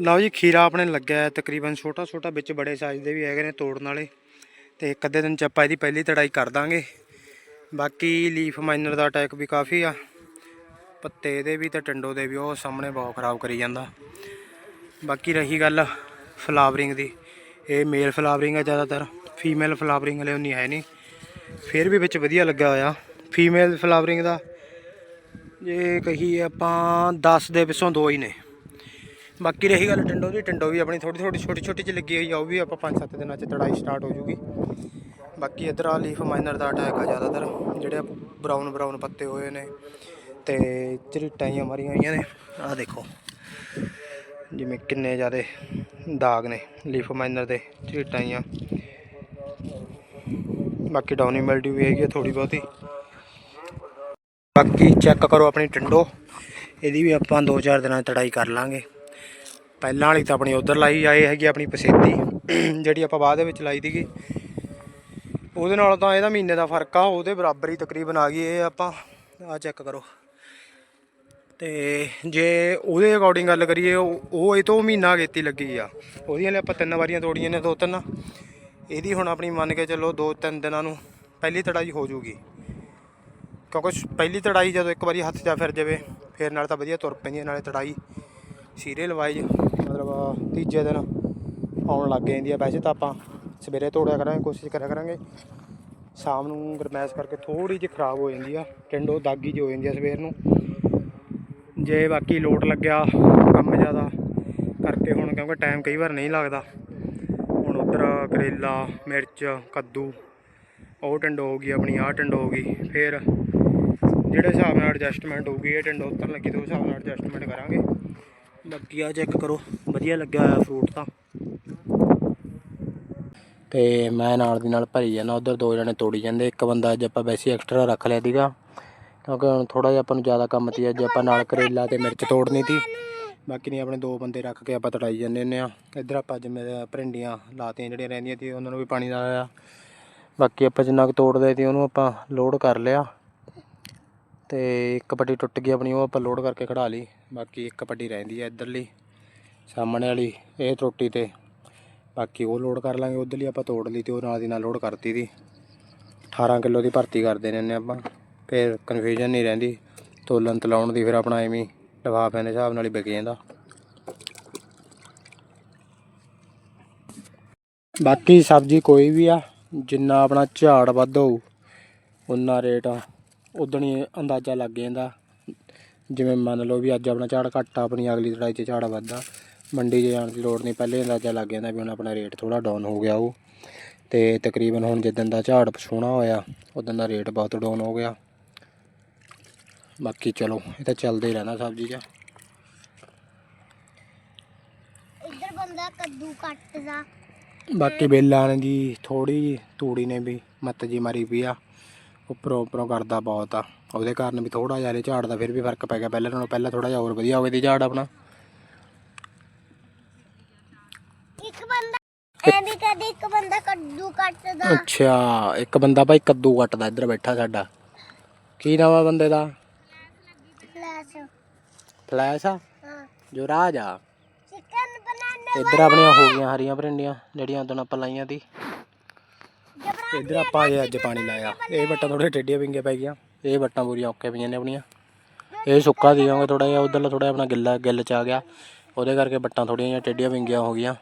ਲਓ ਜੀ, ਖੀਰਾ ਆਪਣੇ ਲੱਗਿਆ ਤਕਰੀਬਨ ਛੋਟਾ ਛੋਟਾ, ਵਿੱਚ ਬੜੇ ਸਾਈਜ਼ ਦੇ ਵੀ ਹੈਗੇ ਨੇ ਤੋੜਨ ਵਾਲੇ। ਤੇ ਇੱਕ ਅੱਧੇ ਦਿਨ ਚ ਆਪਾਂ ਇਹਦੀ ਪਹਿਲੀ ਤੜਾਈ ਕਰ ਦਾਂਗੇ। ਬਾਕੀ ਲੀਫ ਮਾਈਨਰ ਦਾ ਅਟੈਕ ਵੀ ਕਾਫੀ ਆ। ਪੱਤੇ ਇਹਦੇ ਵੀ ਤੇ ਟੰਡੋ ਦੇ ਵੀ, ਉਹ ਸਾਹਮਣੇ ਬਹੁਤ ਖਰਾਬ ਕਰੀ ਜਾਂਦਾ। ਬਾਕੀ ਰਹੀ ਗੱਲ ਫਲਾਵਰਿੰਗ ਦੀ। ਇਹ ਮੇਲ ਫਲਾਵਰਿੰਗ ਹੈ ਜ਼ਿਆਦਾਤਰ ਫੀਮੇਲ ਫਲਾਵਰਿੰਗ ਵਾਲੇ ਉਨੀ ਹੈ ਨਹੀਂ। ਫਿਰ ਵੀ ਵਿੱਚ ਵਧੀਆ ਲੱਗਾ ਹੋਇਆ। ਫੀਮੇਲ ਫਲਾਵਰਿੰਗ ਦਾ ਜੇ ਕਹੀਏ ਆਪਾਂ 10 ਦੇ ਵਿੱਚੋਂ ਦੋ ਹੀ ਨੇ। ਬਾਕੀ ਰਹੀ ਗੱਲ ਟਿੰਡੋ ਦੀ, ਟਿੰਡੋ ਵੀ ਆਪਣੀ ਥੋੜੀ ਥੋੜੀ ਛੋਟੀ ਛੋਟੀ ਚ ਲੱਗੀ ਹੋਈ ਆ, ਉਹ ਵੀ ਆਪਾਂ 5-7 ਦਿਨਾਂ ਚ ਤੜਾਈ ਸਟਾਰਟ ਹੋ ਜੂਗੀ। ਬਾਕੀ ਇਧਰ ਆ ਲੀਫ ਮਾਈਨਰ ਦਾ ਅਟੈਕ ਆ ਜ਼ਿਆਦਾਤਰ, ਜਿਹੜੇ ਬਰਾਊਨ ਬਰਾਊਨ ਪੱਤੇ ਹੋਏ ਨੇ ਤੇ ਝਰੀਟਾਂ ਹੀ ਮਾਰੀਆਂ ਹੋਈਆਂ ਨੇ। ਆਹ ਦੇਖੋ, ਜਿਵੇਂ ਕਿੰਨੇ ਜ਼ਿਆਦੇ ਦਾਗ ਨੇ ਲੀਫ ਮਾਈਨਰ ਦੇ ਝਰੀਟਾਂ ਹੀ ਬਾਕੀ ਡਾਊਨੀ ਮਿਲਡੀ ਵੀ ਹੈਗੀ ਥੋੜੀ ਬਹੁਤੀ। ਬਾਕੀ ਚੈੱਕ ਕਰੋ ਆਪਣੀ ਟਿੰਡੋ, ਇਹਦੀ ਵੀ ਆਪਾਂ 2-4 ਦਿਨਾਂ 'ਚ ਤੜਾਈ ਕਰ ਲਾਂਗੇ। ਪਹਿਲਾਂ ਵਾਲੀ ਤਾਂ ਆਪਣੀ ਉਧਰ ਲਾਈ ਆਏ ਹੈਗੀ ਆਪਣੀ ਪਸੇਤੀ ਜਿਹੜੀ ਆਪਾਂ ਬਾਅਦ ਦੇ ਵਿੱਚ ਲਾਈ ਦੀਗੀ ਉਹਦੇ ਨਾਲ ਤਾਂ ਇਹਦਾ ਮਹੀਨੇ ਦਾ ਫ਼ਰਕ ਆ ਉਹਦੇ ਬਰਾਬਰ ਹੀ ਤਕਰੀਬਨ ਆ ਗਈ ਇਹ ਆਪਾਂ ਆ ਚੈੱਕ ਕਰੋ। ਤੇ ਜੇ ਉਹਦੇ ਅਕੋਰਡਿੰਗ ਗੱਲ ਕਰੀਏ ਉਹ ਇਹ ਤੋਂ ਮਹੀਨਾ ਗੇਤੀ ਲੱਗੀ ਆ। ਉਹਦੀਆਂ ਲਈ ਆਪਾਂ ਤਿੰਨ ਵਾਰੀਆਂ ਤੋੜੀਆਂ ਨੇ ਦੋ ਤਿੰਨ। ਇਹਦੀ ਹੁਣ ਆਪਣੀ ਮੰਨ ਕੇ ਚੱਲੋ ਦੋ ਤਿੰਨ ਦਿਨਾਂ ਨੂੰ ਪਹਿਲੀ ਤੜਾਈ ਹੋ ਜੂਗੀ। ਕਿਉਂਕਿ ਪਹਿਲੀ ਤੜਾਈ ਜਦੋਂ ਇੱਕ ਵਾਰੀ ਹੱਥ ਜਾ ਫਿਰ ਜਾਵੇ ਫਿਰ ਨਾਲ ਤਾਂ ਵਧੀਆ ਤੁਰ ਪੈਂਦੀ ਹੈ, ਨਾਲੇ ਤੜਾਈ। ਸੀਰੀਅਲ ਵਾਈਜ਼ ਮਤਲਬ ਤੀਜੇ ਦਿਨ ਆਉਣ ਲੱਗ ਜਾਂਦੀ ਆ। ਵੈਸੇ ਤਾਂ ਆਪਾਂ ਸਵੇਰੇ ਤੋੜਿਆ ਕਰਾਂਗੇ, ਕੋਸ਼ਿਸ਼ ਕਰਿਆ ਕਰਾਂਗੇ। ਸ਼ਾਮ ਨੂੰ ਗਰਮੈਸ਼ ਕਰਕੇ ਥੋੜੀ ਜਿਹੀ ਖਰਾਬ ਹੋ ਜਾਂਦੀ ਆ। ਟਿੰਡੋ ਦਾਗੀ ਜਿਹੀ ਹੋ ਜਾਂਦੀ ਆ ਸਵੇਰ ਨੂੰ। ਜੇ ਬਾਕੀ ਲੋਟ ਲੱਗਿਆ ਕੰਮ ਜ਼ਿਆਦਾ ਕਰਕੇ ਹੁਣ, ਕਿਉਂਕਿ ਟਾਈਮ ਕਈ ਵਾਰ ਨਹੀਂ ਲੱਗਦਾ। ਹੁਣ ਉਧਰ ਕਰੇਲਾ, ਮਿਰਚ, ਕੱਦੂ, ਉਹ ਟਿੰਡੋ ਹੋ ਗਈ ਆਪਣੀ, ਆਹ ਟਿੰਡੋ ਹੋ ਗਈ। ਫਿਰ ਜਿਹੜੇ ਹਿਸਾਬ ਨਾਲ ਐਡਜਸਟਮੈਂਟ ਹੋਊਗੀ, ਇਹ ਟਿੰਡੋ ਉਤਰਨ ਲੱਗੀ, ਤੇ ਉਸ ਹਿਸਾਬ ਨਾਲ ਐਡਜਸਟਮੈਂਟ ਕਰਾਂਗੇ। ਬਾਕੀ ਆ ਚੈੱਕ ਕਰੋ। ਵਧੀਆ ਲੱਗਿਆ ਹੋਇਆ ਫਰੂਟ ਤਾਂ। ਤੇ ਮੈਂ ਨਾਲ ਦੀ ਨਾਲ ਭਰੀ ਜਾਂਦਾ, ਉਧਰ ਦੋ ਜਣੇ ਤੋੜੀ ਜਾਂਦੇ। ਇੱਕ ਬੰਦਾ ਅੱਜ ਆਪਾਂ ਵੈਸੇ ਐਕਸਟਰਾ ਰੱਖ ਲਿਆ ਸੀਗਾ, ਕਿਉਂਕਿ ਹੁਣ ਥੋੜਾ ਜਿਹਾ ਆਪਾਂ ਨੂੰ ਜ਼ਿਆਦਾ ਕੰਮ ਤੀ ਅੱਜ ਆਪਾਂ ਨਾਲ ਕਰੇਲਾ ਤੇ ਮਿਰਚ ਤੋੜਨੀ ਤੀ ਬਾਕੀ ਨਹੀਂ, ਆਪਣੇ ਦੋ ਬੰਦੇ ਰੱਖ ਕੇ ਆਪਾਂ ਤੜਾਈ ਜਾਂਦੇ ਹੁੰਦੇ ਆ। ਇੱਧਰ ਆਪਾਂ ਜਿਵੇਂ ਭਰਿੰਡੀਆਂ ਲਾਤੀਆਂ ਜਿਹੜੀਆਂ ਰਹਿੰਦੀਆਂ ਸੀ, ਉਹਨਾਂ ਨੂੰ ਵੀ ਪਾਣੀ ਲਾਇਆ ਬਾਕੀ ਆਪਾਂ ਜਿੰਨਾ ਕੁ ਤੋੜਦੇ ਸੀ, ਉਹਨੂੰ ਆਪਾਂ ਲੋਡ ਕਰ ਲਿਆ। ਤੇ ਇੱਕ ਪੱਟੀ ਟੁੱਟ ਗਈ ਆਪਣੀ, ਉਹ ਆਪਾਂ ਲੋਡ ਕਰਕੇ ਖੜਾ ਲਈ। ਬਾਕੀ ਇੱਕ ਪੱਟੀ ਰਹਿੰਦੀ ਹੈ ਇੱਧਰਲੀ, ਸਾਹਮਣੇ ਵਾਲੀ, ਇਹ ਟੁੱਟੀ ਤੇ। ਬਾਕੀ ਉਹ ਲੋਡ ਕਰ ਲਾਂਗੇ, ਉਧਰਲੀ ਆਪਾਂ ਤੋੜ ਲਈ ਤੇ ਉਹ ਨਾਲ ਦੀ ਨਾਲ ਲੋਡ ਕਰਤੀ ਦੀ। 18 ਕਿਲੋ ਦੀ ਭਰਤੀ ਕਰਦੇ ਨੇ ਆਪਾਂ। ਫਿਰ ਕਨਫਿਊਜ਼ਨ ਨਹੀਂ ਰਹਿੰਦੀ, ਤੋਲਣ ਤਲਾਉਣ ਦੀ ਫਿਰ ਆਪਣਾ ਐਵੇਂ ਹੀ ਲਿਫਾਫਿਆਂ ਦੇ ਹਿਸਾਬ ਨਾਲ ਹੀ ਵਿਕ ਜਾਂਦਾ। ਬਾਕੀ ਸਬਜ਼ੀ ਕੋਈ ਵੀ ਆ, ਜਿੰਨਾ ਆਪਣਾ ਝਾੜ ਵੱਧ ਹੋਊ, ਉਨਾ ਰੇਟ ਉਦਣ ਹੀ ਅੰਦਾਜ਼ਾ ਲੱਗ ਜਾਂਦਾ। ਜਿਵੇਂ ਮੰਨ ਲਓ ਵੀ ਅੱਜ ਆਪਣਾ ਝਾੜ ਘੱਟ ਆ ਆਪਣੀ ਅਗਲੀ ਲੜਾਈ 'ਚ ਝਾੜ ਵੱਧਾ ਮੰਡੀ 'ਚ ਜਾਣ ਦੀ ਲੋੜ ਨਹੀਂ ਪਹਿਲੇ ਅੰਦਾਜ਼ਾ ਲੱਗ ਜਾਂਦਾ ਵੀ ਹੁਣ ਆਪਣਾ ਰੇਟ ਥੋੜਾ ਡਾਊਨ ਹੋ ਗਿਆ ਉਹ। ਤੇ ਤਕਰੀਬਨ ਹੁਣ ਜਿੱਦਣ ਦਾ ਝਾੜ ਸੋਹਣਾ ਹੋਇਆ ਉਦੋਂ ਦਾ ਰੇਟ ਬਹੁਤ ਡਾਊਨ ਹੋ ਗਿਆ। ਬਾਕੀ ਚਲੋ ਇਹ ਤਾਂ ਚੱਲਦਾ ਰਹਿਣਾ ਸਬਜ਼ੀ 'ਚ। ਇੱਧਰ ਬੰਦਾ ਕੱਦੂ ਕੱਟਦਾ। ਬਾਕੀ ਬੇਲਾਂ ਜੀ ਥੋੜੀ ਤੂੜੀ ਨੇ ਵੀ ਮੱਤ ਜੀ ਮਾਰੀ ਪਈ ਆ। ਉੱਪਰੋਂ ਉੱਪਰੋਂ ਕਰਦਾ ਬਹੁਤ ਆ। ਉਹਦੇ ਕਾਰਨ ਵੀ ਥੋੜਾ ਜਿਹਾ ਝਾੜ ਦਾ ਫਿਰ ਵੀ ਫ਼ਰਕ ਪੈ ਗਿਆ। ਪਹਿਲਾਂ ਨਾਲੋਂ ਪਹਿਲਾਂ ਥੋੜਾ ਜਿਹਾ ਹੋਰ ਵਧੀਆ ਹੋ ਗਿਆ ਦੀ ਝਾੜ ਆਪਣਾ। ਇੱਕ ਬੰਦਾ ਐਂ ਵੀ ਕਦੇ ਇੱਕ ਬੰਦਾ ਕੱਦੂ ਕੱਟਦਾ। ਅੱਛਾ ਇੱਕ ਬੰਦਾ ਭਾਈ ਕੱਦੂ ਕੱਟਦਾ ਇੱਧਰ ਬੈਠਾ ਸਾਡਾ। ਕੀ ਨਾਮ ਆ ਬੰਦੇ ਦਾ? ਫਲੈਸ਼। ਫਲੈਸ਼ ਆ? ਹਾਂ। ਜੋ ਰਾਜ ਆ। ਚਿਕਨ ਬਣਾਉਣੇ ਇੱਧਰ ਆਪਣੀਆਂ ਹੋ ਗਈਆਂ ਹਰੀਆਂ ਭਰਿੰਡੀਆਂ ਜਿਹੜੀਆਂ ਉਦੋਂ ਆਪਾਂ ਲਾਈਆਂ ਸੀ ਇੱਧਰ ਆਪਾਂ ਇਹ ਅੱਜ ਪਾਣੀ ਲਾਇਆ। ਇਹ ਵੱਟਾਂ ਥੋੜੇ ਟੇਡੀਆਂ ਪਿੰਗੇ ਪੈ ਗਈਆਂ। ਇਹ ਵੱਟਾਂ ਪੂਰੀਆਂ ਔਕੇ ਪਈਆਂ ਨੇ ਆਪਣੀਆਂ। ਇਹ ਸੁੱਕਾ ਦੀ ਜਾਓਗੇ ਥੋੜਾ ਜਿਹਾ, ਉਧਰਲਾ ਥੋੜਾ ਆਪਣਾ ਗਿੱਲਾ ਗਿੱਲ ਚ ਆ ਗਿਆ। ਉਹਦੇ ਕਰਕੇ ਵੱਟਾਂ ਥੋੜੀਆਂ ਜਿਹੀਆਂ ਟੇਡੀਆਂ ਪਿੰਗੀਆਂ ਹੋ ਗਈਆਂ।